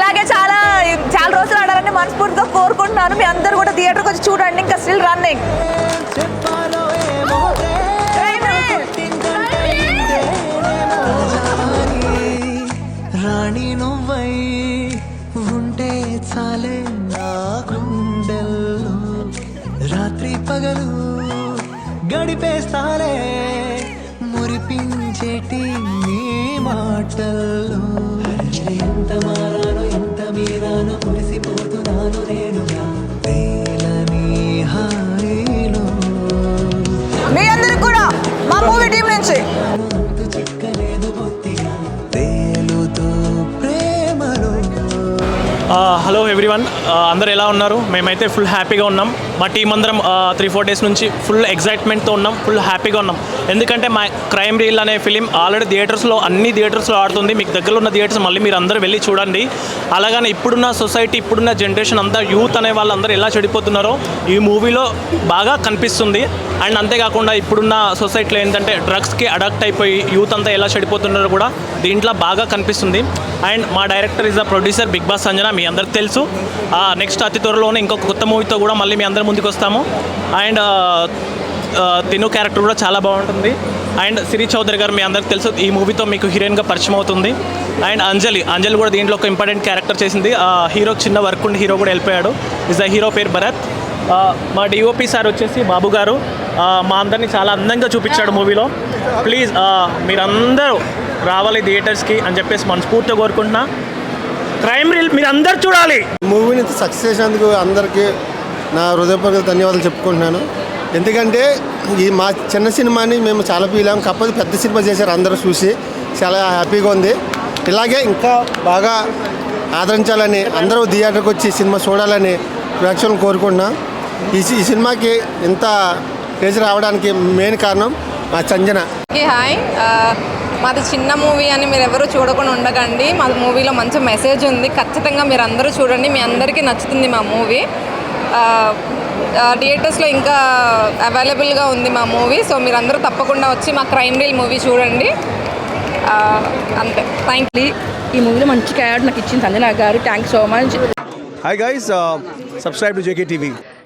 ఇలాగే చాలా చాలా రోజులు ఆడాలని మనస్ఫూర్తిగా కోరుకుంటున్నాను. మీ అందరు కూడా థియేటర్ వచ్చి చూడండి. ఇంకా స్టిల్ రన్నింగ్. రాణి నువ్వై ఉంటే చాలే నా గుండెల్లో. రాత్రి పగలు గడిపేస్తాలే. మురిపించేటి నీ మాటల్లో. మీ అందరికి కూడా మా మూవీ టీం నుంచి. అంతు చిక్కలేదు బొత్తిగా తేలుతూ ప్రేమలో. Hello everyone. అందరు ఎలా ఉన్నారు? మేమైతే ఫుల్ హ్యాపీగా ఉన్నాం. మా టీం అందరం త్రీ ఫోర్ డేస్ నుంచి ఫుల్ ఎగ్జైట్మెంట్తో ఉన్నాం ఫుల్ హ్యాపీగా ఉన్నాం. ఎందుకంటే మా క్రైమ్ రీల్ అనే ఫిలిం ఆల్రెడీ థియేటర్స్లో అన్ని థియేటర్స్లో ఆడుతుంది. మీకు దగ్గరలో ఉన్న థియేటర్స్ మళ్ళీ మీరు అందరూ వెళ్ళి చూడండి. అలాగనే ఇప్పుడున్న సొసైటీ ఇప్పుడున్న జనరేషన్ అంతా యూత్ అనే వాళ్ళందరూ ఎలా చెడిపోతున్నారో ఈ మూవీలో బాగా కనిపిస్తుంది. అండ్ అంతేకాకుండా ఇప్పుడున్న సొసైటీలో ఏంటంటే డ్రగ్స్కి అడాక్ట్ అయిపోయి యూత్ అంతా ఎలా చెడిపోతున్నారో కూడా దీంట్లో బాగా కనిపిస్తుంది. అండ్ మా director is the producer Bigg Boss Sanjana మీ అందరికి తెలుసు. నెక్స్ట్ అతి త్వరలోనే ఇంకొక కొత్త మూవీతో కూడా మళ్ళీ మీ అందరి ముందుకు వస్తాము అండ్ తిను క్యారెక్టర్ కూడా చాలా బాగుంటుంది. అండ్ సిరి చౌదరి గారు మీ అందరికి తెలుసు ఈ మూవీతో మీకు హీరోయిన్గా పరిచయం అవుతుంది. అండ్ అంజలి అంజలి కూడా దీంట్లో ఒక ఇంపార్టెంట్ క్యారెక్టర్ చేసింది. హీరో చిన్న వర్క్ ఉండి హీరో కూడా వెళ్ళిపోయాడు ఇస్ ద హీరో పేరు భరత్ మా డిఓపి సార్ వచ్చేసి బాబు గారు మా అందరినీ చాలా అందంగా చూపించాడు మూవీలో. ప్లీజ్ మీరందరూ రావాలి థియేటర్స్కి అని చెప్పేసి మనస్ఫూర్తిగా కోరుకుంటున్నా. క్రైమ్ రీల్ మీరు అందరు చూడాలి. మూవీని సక్సెస్ చేసినందుకు అందరికీ నా హృదయపూర్వక ధన్యవాదాలు చెప్పుకుంటున్నాను. ఎందుకంటే ఈ మా చిన్న సినిమాని మేము చాలా పీలాం కాకపోతే పెద్ద సినిమా చేశారు అందరూ చూసి చాలా హ్యాపీగా ఉంది. ఇలాగే ఇంకా బాగా ఆదరించాలని అందరూ థియేటర్కి వచ్చి సినిమా చూడాలని ప్రేక్షకులను కోరుకుంటున్నాం. ఈ సి- ఈ సినిమాకి ఇంత క్రేజ్ రావడానికి మెయిన్ కారణం మా సంజన. హాయ్. మాది చిన్న మూవీ అని మీరు ఎవరు చూడకుండా ఉండకండి. మా మూవీలో మంచి మెసేజ్ ఉంది. ఖచ్చితంగా మీరు అందరూ చూడండి. మీ అందరికీ నచ్చుతుంది మా మూవీ. థియేటర్స్లో ఇంకా అవైలబుల్గా ఉంది మా మూవీ. సో మీరు అందరూ తప్పకుండా వచ్చి మా క్రైమ్ రీల్ మూవీ చూడండి. అంతే. థ్యాంక్ యూ ఈ మూవీలో మంచి క్యారెక్టర్ నాకు ఇచ్చింది Sanjana garu. Thanks so much Hi guys, uh, subscribe to JKTV.